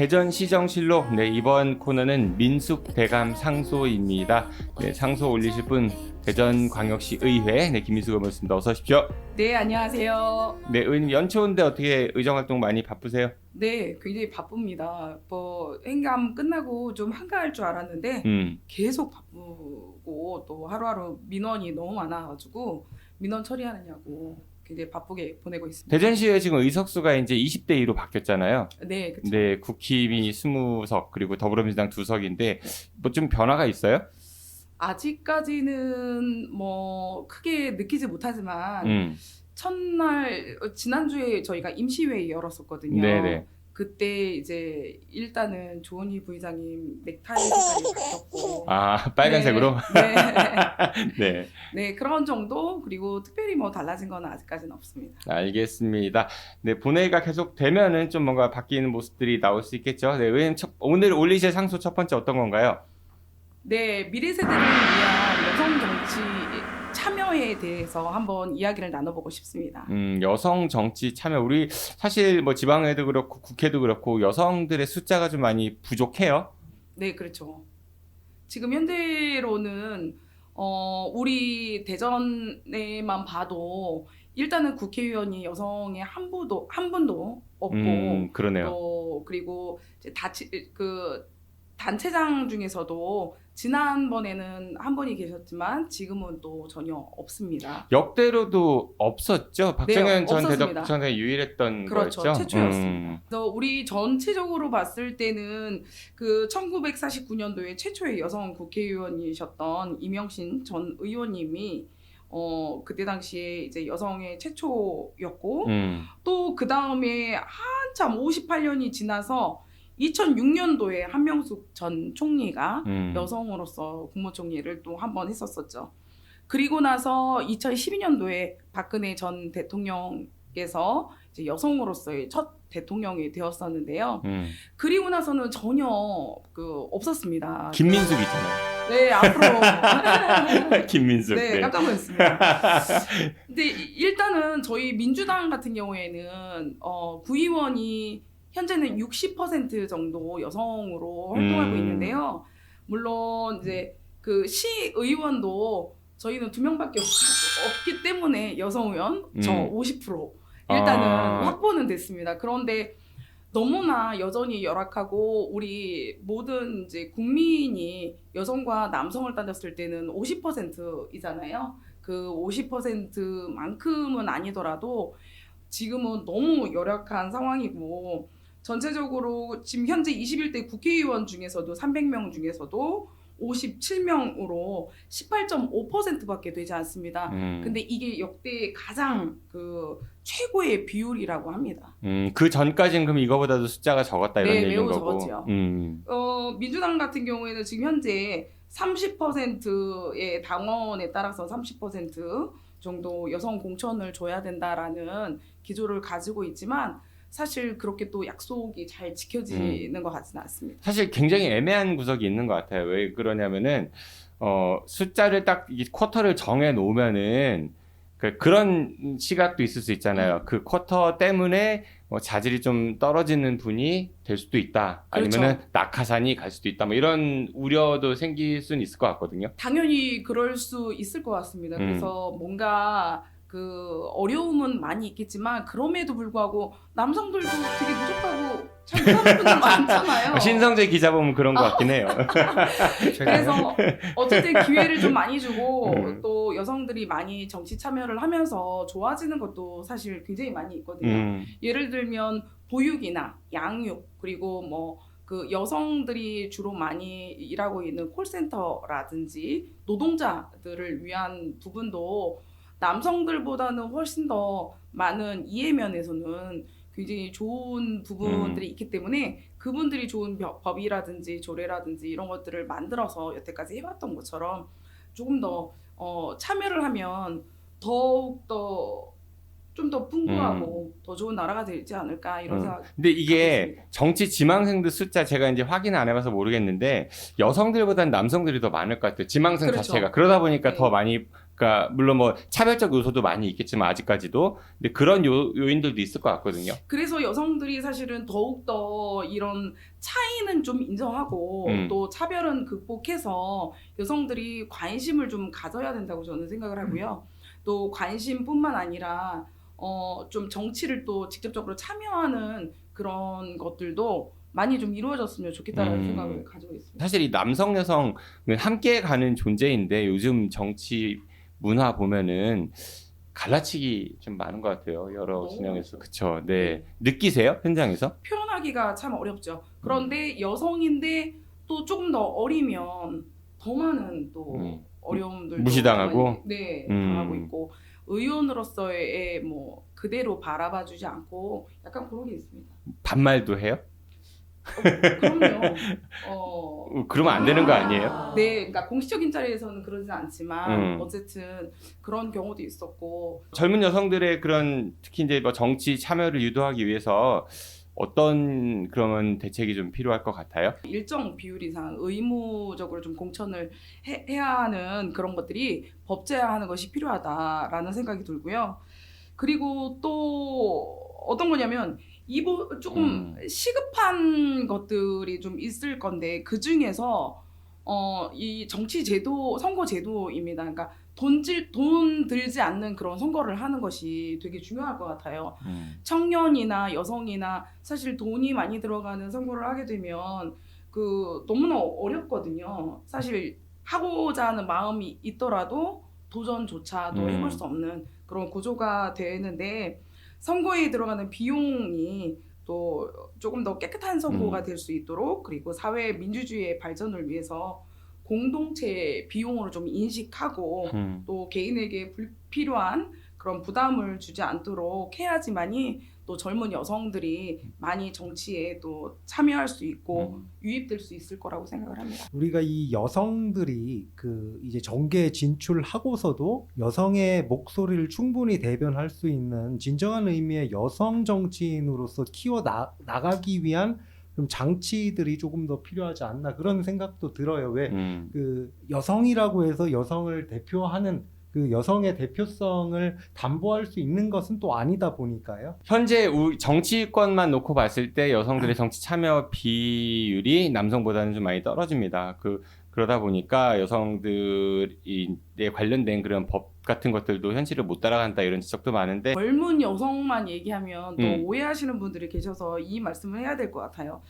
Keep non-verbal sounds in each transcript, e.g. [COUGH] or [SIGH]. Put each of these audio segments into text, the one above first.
대전시정실록 네, 이번 코너는 민숙 대감 상소입니다. 네, 상소 올리실 분 대전광역시 의회 네, 김민숙 의원입니다. 어서 오십시오. 네, 안녕하세요. 네, 의원님 연초인데 어떻게 의정 활동 많이 바쁘세요? 네, 굉장히 바쁩니다. 뭐 행감 끝나고 좀 한가할 줄 알았는데 음, 계속 바쁘고 또 하루하루 민원이 너무 많아가지고 민원 처리하느냐고 굉장히 바쁘게 보내고 있습니다. 대전시에 지금 의석수가 이제 20대 2로 바뀌었잖아요. 네, 그렇죠. 네, 국힘이 20석 그리고 더불어민주당 2석인데 뭐 좀 변화가 있어요? 아직까지는 뭐 크게 느끼지 못하지만 음, 첫날 어, 지난주에 저희가 임시회의 열었었거든요. 네네. 그때 이제 일단은 조은희 부의장님 넥타이 색깔이 바뀌었고 아, 빨간색으로? 네. 네. [LAUGHS] 네. 네, 그런 정도 그리고 특별히 뭐 달라진 건 아직까지는 없습니다. 알겠습니다. 네, 본회의가 계속 되면은 좀 뭔가 바뀌는 모습들이 나올 수 있겠죠. 네, 의원님 첫, 오늘 올리실 상소 첫 번째 어떤 건가요? 네, 미래 세대를 위한 여성 정치 참여에 대해서 한번 이야기를 나눠보고 싶습니다. 음, 여성 정치 참여 우리 사실 뭐 지방에도 그렇고 국회도 그렇고 여성들의 숫자가 좀 많이 부족해요. 네, 그렇죠. 지금 현재로는 어, 우리 대전에만 봐도 일단은 국회의원이 여성의 한 분도 한 분도 없고 음, 그러네요. 또 그리고 다치 그 단체장 중에서도 지난번에는 한 분이 계셨지만 지금은 또 전혀 없습니다. 역대로도 없었죠. 박정현 전 네, 없었습니다. 대덕부총장이 유일했던 그렇죠. 거였죠. 최초였습니다. 음, 그래서 우리 전체적으로 봤을 때는 그 1949년도에 최초의 여성 국회의원이셨던 이명신 전 의원님이 어 그때 당시에 이제 여성의 최초였고 음, 또그 다음에 한참 58년이 지나서 2006년도에 한명숙 전 총리가 음. 여성으로서 국무총리를 또 한 번 했었었죠. 그리고 나서 2012년도에 박근혜 전 대통령께서 이제 여성으로서의 첫 대통령이 되었었는데요. 음. 그리고 나서는 전혀 그 없었습니다. 김민숙 있잖아요. 네 앞으로 [LAUGHS] 김민숙. 네, 네. 깜짝 놀랐습니다. 근데 이- 일단은 저희 민주당 같은 경우에는 어, 구의원이 현재는 60% 정도 여성으로 활동하고 음. 있는데요. 물론 이제 그 시의원도 저희는 두 명밖에 없, 없기 때문에 여성 의원 저 음. 50% 일단은 아. 확보는 됐습니다. 그런데 너무나 여전히 열악하고 우리 모든 이제 국민이 여성과 남성을 따졌을 때는 50%이잖아요. 그 50%만큼은 아니더라도 지금은 너무 열악한 상황이고 전체적으로 지금 현재 21대 국회의원 중에서도 300명 중에서도 57명으로 18.5%밖에 되지 않습니다. 음. 근데 이게 역대 가장 그 최고의 비율이라고 합니다. 음, 그 전까지는 그럼 이거보다도 숫자가 적었다 이런 네, 얘기인 매우 거고. 적었죠. 음. 어, 민주당 같은 경우에는 지금 현재 30%의 당원에 따라서 30% 정도 여성 공천을 줘야 된다라는 기조를 가지고 있지만 사실 그렇게 또 약속이 잘 지켜지는 음. 것 같지는 않습니다. 사실 굉장히 애매한 구석이 있는 것 같아요. 왜 그러냐면은 어, 숫자를 딱 이 쿼터를 정해 놓으면은 그 그런 시각도 있을 수 음. 있잖아요. 그 쿼터 때문에 뭐 자질이 좀 떨어지는 분이 될 수도 있다. 그렇죠. 아니면은 낙하산이 갈 수도 있다. 뭐 이런 우려도 생길 수는 있을 것 같거든요. 당연히 그럴 수 있을 것 같습니다. 음. 그래서 뭔가 그 어려움은 많이 있겠지만 그럼에도 불구하고 남성들도 되게 부족하고 참 이상한 분들 [LAUGHS] 많잖아요. 신성재 기자 보면 그런 것 같긴 해요. [LAUGHS] 그래서 어쨌든 기회를 좀 많이 주고 음. 또 여성들이 많이 정치 참여를 하면서 좋아지는 것도 사실 굉장히 많이 있거든요. 음, 예를 들면 보육이나 양육 그리고 뭐그 여성들이 주로 많이 일하고 있는 콜센터라든지 노동자들을 위한 부분도 남성들보다는 훨씬 더 많은 이해 면에서는 굉장히 좋은 부분들이 있기 때문에 그분들이 좋은 법- 법이라든지 조례라든지 이런 것들을 만들어서 여태까지 해왔던 것처럼 조금 더 어, 참여를 하면 더욱 더 좀 더 풍부하고 더 좋은 나라가 되지 않을까 이런 음. 생각. 근데 이게 있습니다. 정치 지망생들 숫자 제가 이제 확인 안 해봐서 모르겠는데 여성들보다는 남성들이 더 많을 것 같아요. 지망생 그렇죠. 자체가 그러다 보니까 네. 더 많이 그러니까 물론 뭐 차별적 요소도 많이 있겠지만 아직까지도 근데 그런 요, 요인들도 있을 것 같거든요. 그래서 여성들이 사실은 더욱 더 이런 차이는 좀 인정하고 음. 또 차별은 극복해서 여성들이 관심을 좀 가져야 된다고 저는 생각을 하고요. 또 관심뿐만 아니라 어 좀 정치를 또 직접적으로 참여하는 그런 것들도 많이 좀 이루어졌으면 좋겠다라는 음. 생각을 가지고 있습니다. 사실 이 남성 여성은 함께 가는 존재인데 요즘 정치 문화 보면은 갈라치기 좀 많은 것 같아요. 여러 오. 진영에서 그쵸. 네 느끼세요 현장에서? 표현하기가 참 어렵죠. 그런데 여성인데 또 조금 더 어리면 더 많은 또 음. 어려움들 무시당하고? 네 음. 당하고 있고 의원으로서의 뭐 그대로 바라봐주지 않고 약간 그런 게 있습니다. 반말도 해요? 그럼요. [LAUGHS] 어, 어, 그러면 안 되는 거 아니에요? 네, 그러니까 공식적인 자리에서는 그러진 않지만 음. 어쨌든 그런 경우도 있었고 젊은 여성들의 그런 특히 이제 뭐 정치 참여를 유도하기 위해서 어떤 그러면 대책이 좀 필요할 것 같아요? 일정 비율 이상 의무적으로 좀 공천을 해, 해야 하는 그런 것들이 법제화하는 것이 필요하다라는 생각이 들고요. 그리고 또 어떤 거냐면 이보 조금 음. 시급한 것들이 좀 있을 건데 그 중에서 어 이 정치 제도 선거 제도입니다. 그러니까 돈질 돈 들지 않는 그런 선거를 하는 것이 되게 중요할 것 같아요. 청년이나 여성이나 사실 돈이 많이 들어가는 선거를 하게 되면 그 너무나 어렵거든요. 사실 하고자 하는 마음이 있더라도 도전조차도 음. 해볼 수 없는 그런 구조가 되는데 선거에 들어가는 비용이 또 조금 더 깨끗한 선거가 음. 될수 있도록 그리고 사회 민주주의의 발전을 위해서 공동체 비용으로 좀 인식하고 음. 또 개인에게 불필요한 그런 부담을 주지 않도록 해야지만이 또 젊은 여성들이 많이 정치에 또 참여할 수 있고 음. 유입될 수 있을 거라고 생각을 합니다. 우리가 이 여성들이 그 이제 정계에 진출하고서도 여성의 목소리를 충분히 대변할 수 있는 진정한 의미의 여성 정치인으로서 키워 나, 나가기 위한 좀 장치들이 조금 더 필요하지 않나 그런 생각도 들어요. 왜 음. 그 여성이라고 해서 여성을 대표하는 그 여성의 대표성을 담보할 수 있는 것은 또 아니다 보니까요. 현재 우- 정치권만 놓고 봤을 때 여성들의 정치 참여 비율이 남성보다는 좀 많이 떨어집니다. 그 그러다 보니까 여성들이 관련된 그런 법 같은 것들도 현실을 못 따라간다 이런 지적도 많은데 젊은 여성만 얘기하면 또 음. 오해하시는 분들이 계셔서 이 말씀을 해야 될 것 같아요.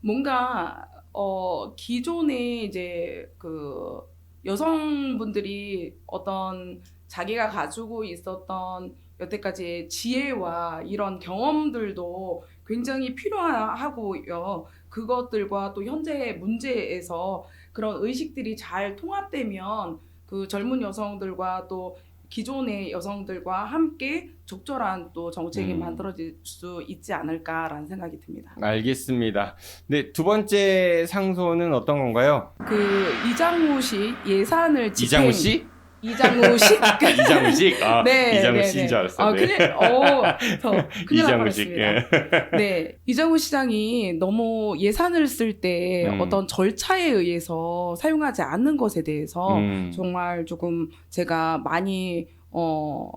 뭔가 어 기존에 이제 그 여성분들이 어떤 자기가 가지고 있었던 여태까지의 지혜와 이런 경험들도 굉장히 필요하고요. 그것들과 또 현재의 문제에서 그런 의식들이 잘 통합되면 그 젊은 여성들과 또 기존의 여성들과 함께 적절한 또 정책이 음. 만들어질 수 있지 않을까라는 생각이 듭니다. 알겠습니다. 네, 두 번째 상소는 어떤 건가요? 그 이장우 씨 예산을 집행 이장우 씨? 이장우 씨 이장우 씨? 아, 네, 이장우 네, 네. 줄 알았어요. 아, 네. 큰일, 어, 저 큰일 [LAUGHS] 날 이장우 씨. 뻔했습니다. 예. 네, 이장우 시장이 너무 예산을 쓸때 음. 어떤 절차에 의해서 사용하지 않는 것에 대해서 음. 정말 조금 제가 많이 어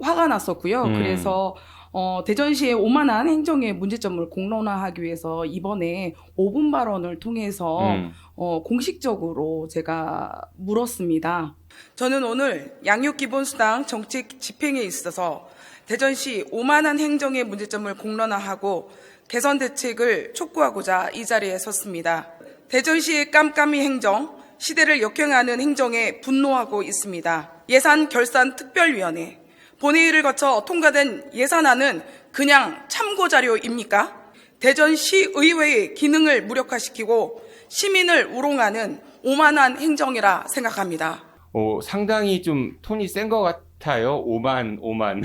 화가 났었고요. 음. 그래서 어 대전시의 오만한 행정의 문제점을 공론화하기 위해서 이번에 5분 발언을 통해서 음. 어, 공식적으로 제가 물었습니다. 저는 오늘 양육기본수당 정책 집행에 있어서 대전시 오만한 행정의 문제점을 공론화하고 개선 대책을 촉구하고자 이 자리에 섰습니다. 대전시의 깜깜이 행정, 시대를 역행하는 행정에 분노하고 있습니다. 예산 결산 특별위원회, 본회의를 거쳐 통과된 예산안은 그냥 참고 자료입니까? 대전시 의회의 기능을 무력화시키고 시민을 우롱하는 오만한 행정이라 생각합니다. 어, 상당히 좀 톤이 센 것 같아요. 오만, 오만.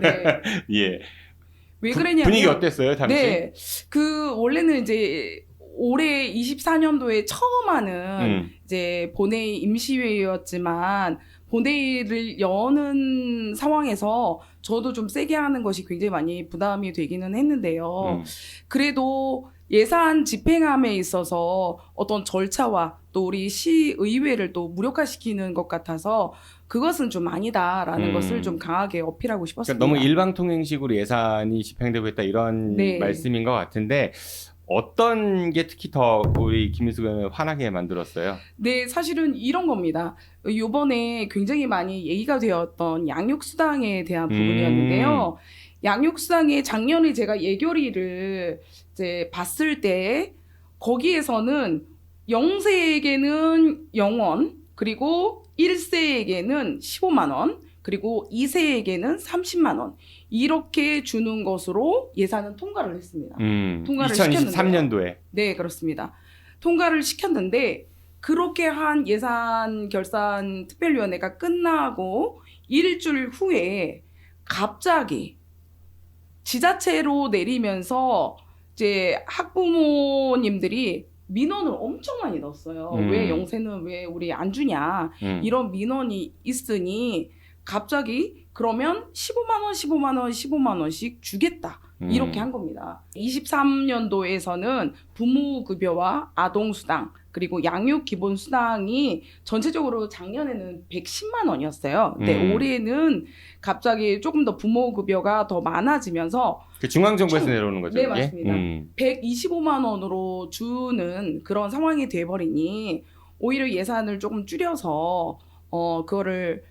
네. [LAUGHS] 예. 왜 부- 그러냐면 분위기 어땠어요, 당시? 네. 그 원래는 이제 올해 24년도에 처음 하는 음. 이제 본회의 임시회의였지만 본회의를 여는 상황에서 저도 좀 세게 하는 것이 굉장히 많이 부담이 되기는 했는데요. 음. 그래도 예산 집행함에 있어서 어떤 절차와 또 우리 시의회를 또 무력화시키는 것 같아서 그것은 좀 아니다라는 음. 것을 좀 강하게 어필하고 그러니까 싶었습니다. 너무 일방통행식으로 예산이 집행되고 있다 이런 네. 말씀인 것 같은데 어떤 게 특히 더 우리 김민수 의원을 화나게 만들었어요? 네, 사실은 이런 겁니다. 요번에 굉장히 많이 얘기가 되었던 양육수당에 대한 음. 부분이었는데요. 양육수당에 작년에 제가 예결위를 이제 봤을 때 거기에서는 0세에게는 0원, 그리고 1세에게는 15만 원, 그리고 2세에게는 30만 원 이렇게 주는 것으로 예산은 통과를 했습니다. 음, 통과를 2023년도에 네, 그렇습니다. 통과를 시켰는데 그렇게 한 예산 결산 특별위원회가 끝나고 일주일 후에 갑자기 지자체로 내리면서 이제 학부모님들이 민원을 엄청 많이 넣었어요. 음. 왜 영세는 왜 우리 안 주냐 음. 이런 민원이 있으니 갑자기 그러면 15만 원, 15만 원, 15만 원씩 주겠다. 음. 이렇게 한 겁니다. 23년도에서는 부모 급여와 아동 수당 그리고 양육 기본 수당이 전체적으로 작년에는 110만 원이었어요. 근데 음. 올해는 갑자기 조금 더 부모 급여가 더 많아지면서 그 중앙 정부에서 총- 내려오는 거죠. 네, 이게? 맞습니다. 음. 125만 원으로 주는 그런 상황이 돼 버리니 오히려 예산을 조금 줄여서 어 그거를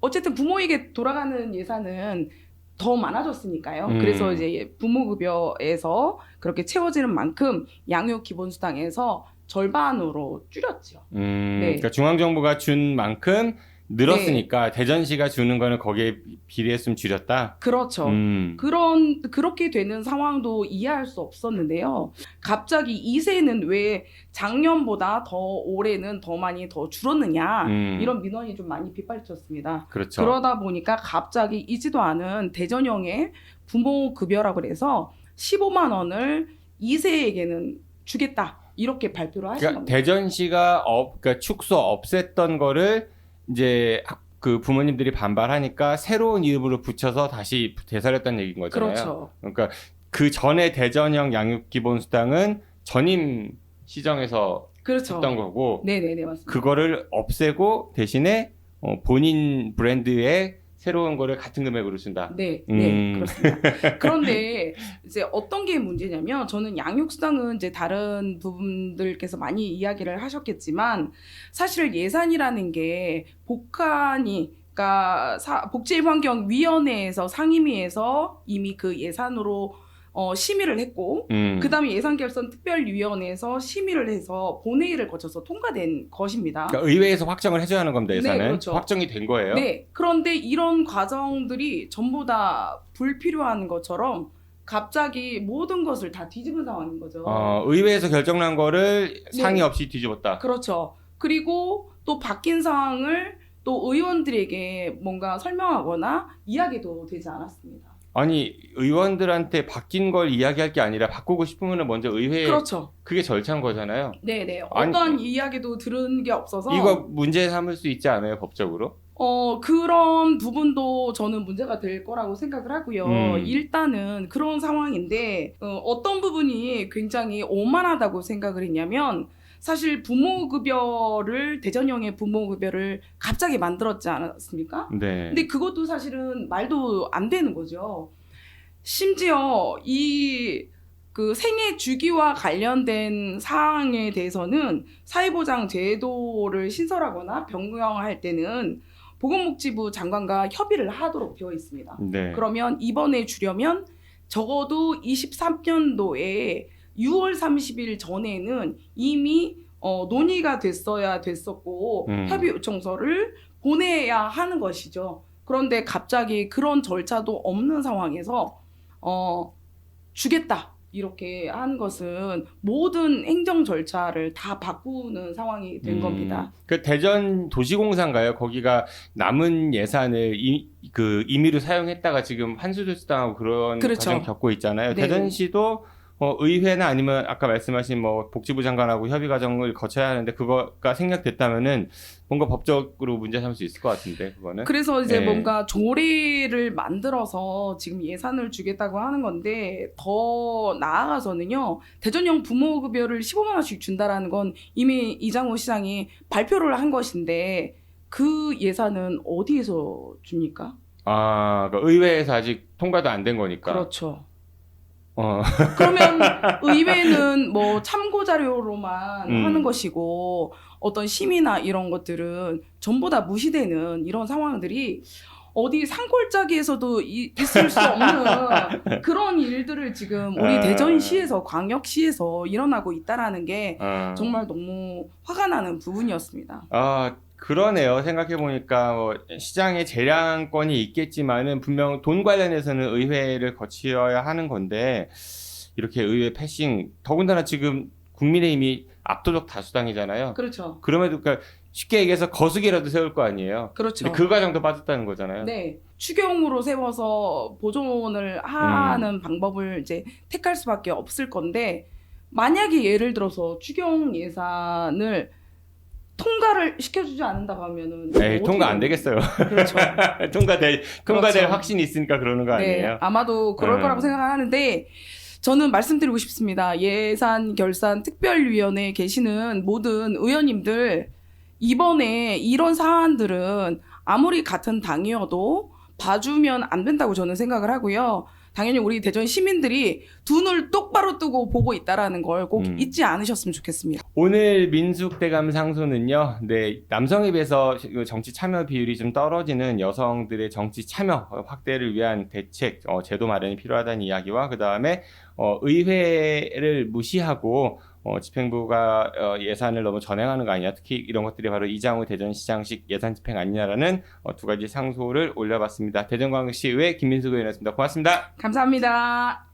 어쨌든 부모에게 돌아가는 예산은 더 많아졌으니까요. 음. 그래서 이제 부모급여에서 그렇게 채워지는 만큼 양육 기본수당에서 절반으로 줄였죠. 음, 네. 그러니까 중앙정부가 준 만큼 늘었으니까 대전시가 주는 거는 거기에 비례했으면 줄였다. 그렇죠. 음. 그런 그렇게 되는 상황도 이해할 수 없었는데요. 갑자기 2세는 왜 작년보다 더 올해는 더 많이 더 줄었느냐 음. 이런 민원이 좀 많이 빗발쳤습니다. 그렇죠. 그러다 보니까 갑자기 이지도 않은 대전형의 부모 급여라고 그래서 15만 원을 2세에게는 주겠다 이렇게 발표를 하신 그러니까 겁니다. 대전시가 업, 그러니까 축소 없앴던 거를 이제 학- 그 부모님들이 반발하니까 새로운 이름으로 붙여서 다시 되살렸다는 얘기인 거잖아요. 그렇죠. 그러니까 그 전에 대전형 양육 기본 수당은 전임 시정에서 그렇죠. 했던 거고 네네네 맞습니다. 그거를 없애고 대신에 어, 본인 브랜드의 새로운 거를 같은 금액으로 준다. 네, 네, 음. 그렇습니다. [LAUGHS] 그런데 이제 어떤 게 문제냐면 저는 양육수당은 이제 다른 부분들께서 많이 이야기를 하셨겠지만 사실 예산이라는 게 복한이 그러니까 사- 복지환경위원회에서 상임위에서 이미 그 예산으로 어, 심의를 했고 음. 그다음에 예산결산 특별위원회에서 심의를 해서 본회의를 거쳐서 통과된 것입니다. 그러니까 의회에서 확정을 해줘야 하는 겁니다. 예산은 네, 그렇죠. 확정이 된 거예요. 네. 그런데 이런 과정들이 전부 다 불필요한 것처럼 갑자기 모든 것을 다 뒤집은 상황인 거죠. 어, 의회에서 결정난 거를 네. 상의 없이 뒤집었다. 그렇죠. 그리고 또 바뀐 상황을 또 의원들에게 뭔가 설명하거나 이야기도 되지 않았습니다. 아니 의원들한테 바뀐 걸 이야기할 게 아니라 바꾸고 싶으면 먼저 의회에 그렇죠. 그게 절차인 거잖아요. 네네. 아니- 어떤 이야기도 들은 게 없어서 이거 문제 삼을 수 있지 않아요 법적으로? 어, 그런 부분도 저는 문제가 될 거라고 생각을 하고요. 음. 일단은 그런 상황인데, 어, 떤 부분이 굉장히 오만하다고 생각을 했냐면, 사실 부모 급여를, 대전형의 부모 급여를 갑자기 만들었지 않았습니까? 네. 근데 그것도 사실은 말도 안 되는 거죠. 심지어 이 그 생애 주기와 관련된 사항에 대해서는 사회보장 제도를 신설하거나 변경할 때는 보건복지부 장관과 협의를 하도록 되어 있습니다. 네. 그러면 이번에 주려면 적어도 23년도에 6월 30일 전에는 이미 어, 논의가 됐어야 됐었고 음. 협의 요청서를 보내야 하는 것이죠. 그런데 갑자기 그런 절차도 없는 상황에서 어, 주겠다 이렇게 한 것은 모든 행정 절차를 다 바꾸는 상황이 된 음, 겁니다. 그 대전 도시공사인가요? 거기가 남은 예산을 이, 그 임의로 사용했다가 지금 환수조치당하고 그런 그렇죠. 과정 겪고 있잖아요. 네. 대전시도 어, 의회나 아니면 아까 말씀하신 뭐 복지부 장관하고 협의 과정을 거쳐야 하는데 그거가 생략됐다면은 뭔가 법적으로 문제 삼을 수 있을 것 같은데 그거는 그래서 이제 네. 뭔가 조례를 만들어서 지금 예산을 주겠다고 하는 건데 더 나아가서는요 대전형 부모급여를 15만 원씩 준다라는 건 이미 이장호 시장이 발표를 한 것인데 그 예산은 어디에서 줍니까? 아 그러니까 의회에서 아직 통과도 안 된 거니까 그렇죠. 어, [LAUGHS] 그러면 의회는 뭐 참고 자료로만 음. 하는 것이고 어떤 심의나 이런 것들은 전부 다 무시되는 이런 상황들이 어디 산골짜기에서도 이- 있을 수 없는 [LAUGHS] 그런 일들을 지금 우리 아. 대전시에서 광역시에서 일어나고 있다라는 게 어. 정말 너무 화가 나는 부분이었습니다. 아 그러네요. 생각해 보니까 뭐 시장에 재량권이 있겠지만은 분명 돈 관련해서는 의회를 거쳐야 하는 건데 이렇게 의회 패싱 더군다나 지금 국민의힘이 압도적 다수당이잖아요. 그렇죠. 그럼에도 그러니까 쉽게 얘기해서 거수기라도 세울 거 아니에요. 그렇죠. 그 과정도 빠졌다는 거잖아요. 네. 추경으로 세워서 보존을 하는 방법을 이제 택할 수밖에 없을 건데 만약에 예를 들어서 추경 예산을 통과를 시켜주지 않는다고 하면은 에이, 통과 안 되겠어요. 그렇죠. [LAUGHS] 통과될 통과될 그렇죠. 확신이 있으니까 그러는 거 네, 아니에요? 아마도 그럴 음. 거라고 생각하는데 저는 말씀드리고 싶습니다. 예산 결산 특별위원회에 계시는 모든 의원님들 이번에 이런 사안들은 아무리 같은 당이어도 봐주면 안 된다고 저는 생각을 하고요. 당연히 우리 대전 시민들이 두 눈을 똑바로 뜨고 보고 있다라는 걸 꼭 음. 잊지 않으셨으면 좋겠습니다. 오늘 민숙대감 상소는요, 네, 남성에 비해서 그 정치 참여 비율이 좀 떨어지는 여성들의 정치 참여 확대를 위한 대책, 어, 제도 마련이 필요하다는 이야기와 그 다음에 어, 의회를 무시하고 어, 집행부가 어, 예산을 너무 전행하는 거 아니냐, 특히 이런 것들이 바로 이장우 대전시장식 예산 집행 아니냐라는 어, 두 가지 상소를 올려봤습니다. 대전광역시의회 김민숙 의원이었습니다. 고맙습니다. 감사합니다.